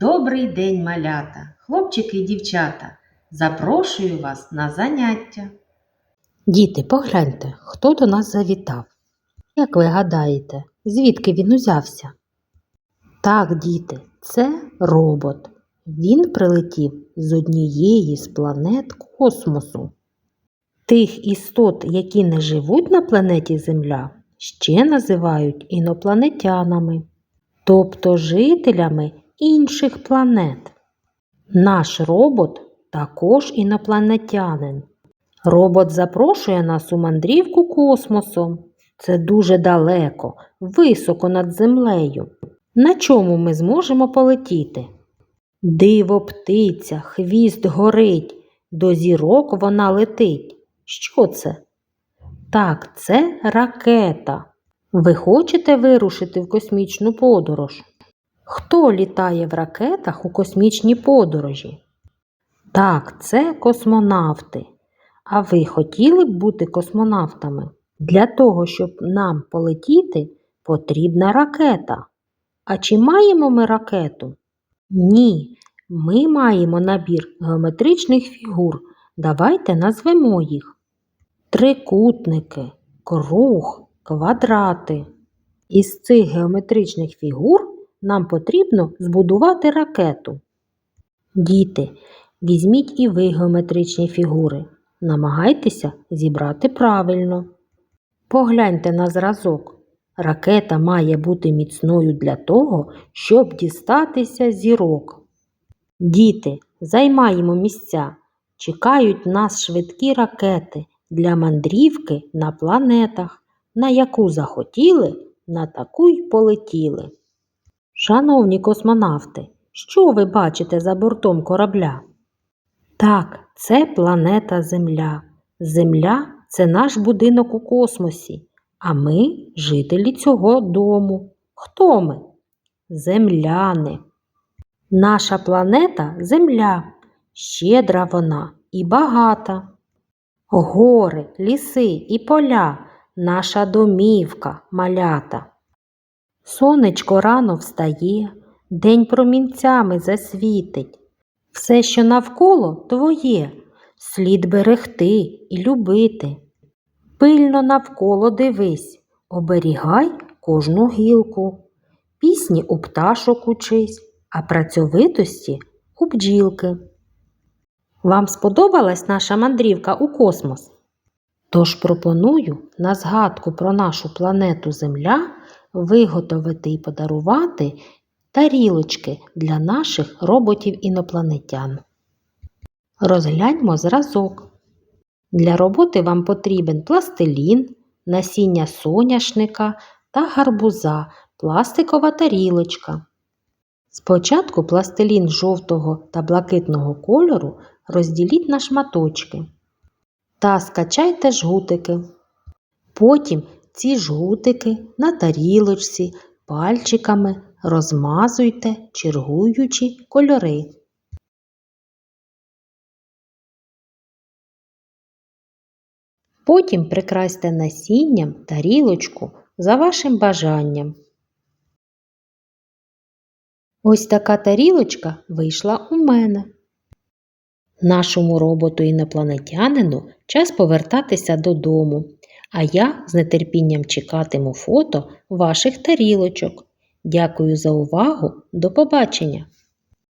Добрий день, малята, хлопчики і дівчата. Запрошую вас на заняття. Діти, погляньте, хто до нас завітав. Як ви гадаєте, звідки він узявся? Так, діти, це робот. Він прилетів з однієї з планет космосу. Тих істот, які не живуть на планеті Земля, ще називають інопланетянами, тобто жителями інших планет. Наш робот також інопланетянин. Робот запрошує нас у мандрівку космосом. Це дуже далеко, високо над землею. На чому ми зможемо полетіти? Диво птиця, хвіст горить, до зірок вона летить. Що це? Так, це ракета. Ви хочете вирушити в космічну подорож? Хто літає в ракетах у космічній подорожі? Так, це космонавти. А ви хотіли б бути космонавтами? Для того, щоб нам полетіти, потрібна ракета. А чи маємо ми ракету? Ні, ми маємо набір геометричних фігур. Давайте назвемо їх. Трикутники, круг, квадрати. Із цих геометричних фігур нам потрібно збудувати ракету. Діти, візьміть і ви геометричні фігури. Намагайтеся зібрати правильно. Погляньте на зразок. Ракета має бути міцною для того, щоб дістатися зірок. Діти, займаємо місця. Чекають нас швидкі ракети для мандрівки на планетах, на яку захотіли, на таку й полетіли. Шановні космонавти, що ви бачите за бортом корабля? Так, це планета Земля. Земля це наш будинок у космосі, а ми жителі цього дому. Хто ми? Земляни. Наша планета Земля. Щедра вона і багата. Гори, ліси і поля наша домівка малята. Сонечко рано встає, день промінцями засвітить. Все, що навколо твоє, слід берегти і любити. Пильно навколо дивись, оберігай кожну гілку. Пісні у пташок учись, а працьовитості у бджілки. Вам сподобалась наша мандрівка у космос? Тож пропоную на згадку про нашу планету Земля виготовити і подарувати тарілочки для наших роботів-інопланетян. Розгляньмо зразок. Для роботи вам потрібен пластилін, насіння соняшника та гарбуза, пластикова тарілочка. Спочатку пластилін жовтого та блакитного кольору розділіть на шматочки та скачайте жгутики. Потім ці жгутики на тарілочці пальчиками розмазуйте, чергуючи кольори. Потім прикрасьте насінням тарілочку за вашим бажанням. Ось така тарілочка вийшла у мене. Нашому роботу інопланетянину час повертатися додому, а я з нетерпінням чекатиму фото ваших тарілочок. Дякую за увагу. До побачення!